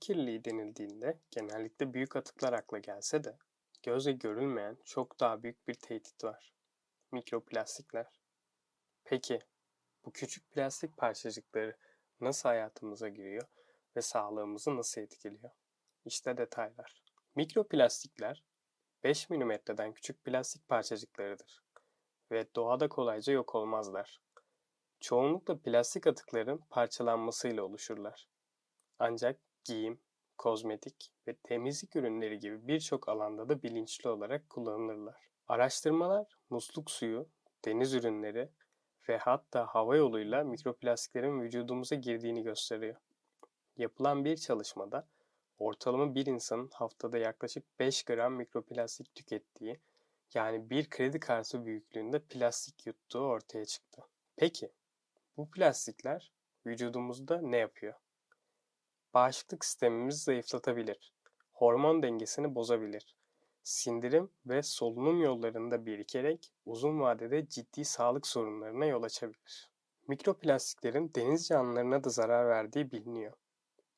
kirliliği denildiğinde genellikle büyük atıklar akla gelse de gözle görülmeyen çok daha büyük bir tehdit var. Mikroplastikler. Peki bu küçük plastik parçacıkları nasıl hayatımıza giriyor ve sağlığımızı nasıl etkiliyor? İşte detaylar. Mikroplastikler 5 milimetreden küçük plastik parçacıklarıdır ve doğada kolayca yok olmazlar. Çoğunlukla plastik atıkların parçalanmasıyla oluşurlar. Ancak giyim, kozmetik ve temizlik ürünleri gibi birçok alanda da bilinçli olarak kullanılırlar. Araştırmalar musluk suyu, deniz ürünleri ve hatta hava yoluyla mikroplastiklerin vücudumuza girdiğini gösteriyor. Yapılan bir çalışmada ortalama bir insanın haftada yaklaşık 5 gram mikroplastik tükettiği, yani bir kredi kartı büyüklüğünde plastik yuttuğu ortaya çıktı. Peki, bu plastikler vücudumuzda ne yapıyor? Bağışıklık sistemimizi zayıflatabilir, hormon dengesini bozabilir, sindirim ve solunum yollarında birikerek uzun vadede ciddi sağlık sorunlarına yol açabilir. Mikroplastiklerin deniz canlılarına da zarar verdiği biliniyor.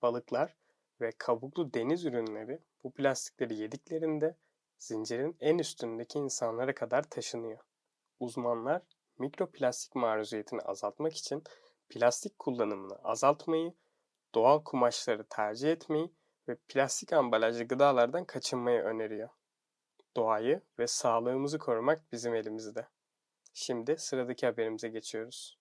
Balıklar ve kabuklu deniz ürünleri bu plastikleri yediklerinde zincirin en üstündeki insanlara kadar taşınıyor. Uzmanlar mikroplastik maruziyetini azaltmak için plastik kullanımını azaltmayı, doğal kumaşları tercih etmeyi ve plastik ambalajlı gıdalardan kaçınmayı öneriyor. Doğayı ve sağlığımızı korumak bizim elimizde. Şimdi sıradaki haberimize geçiyoruz.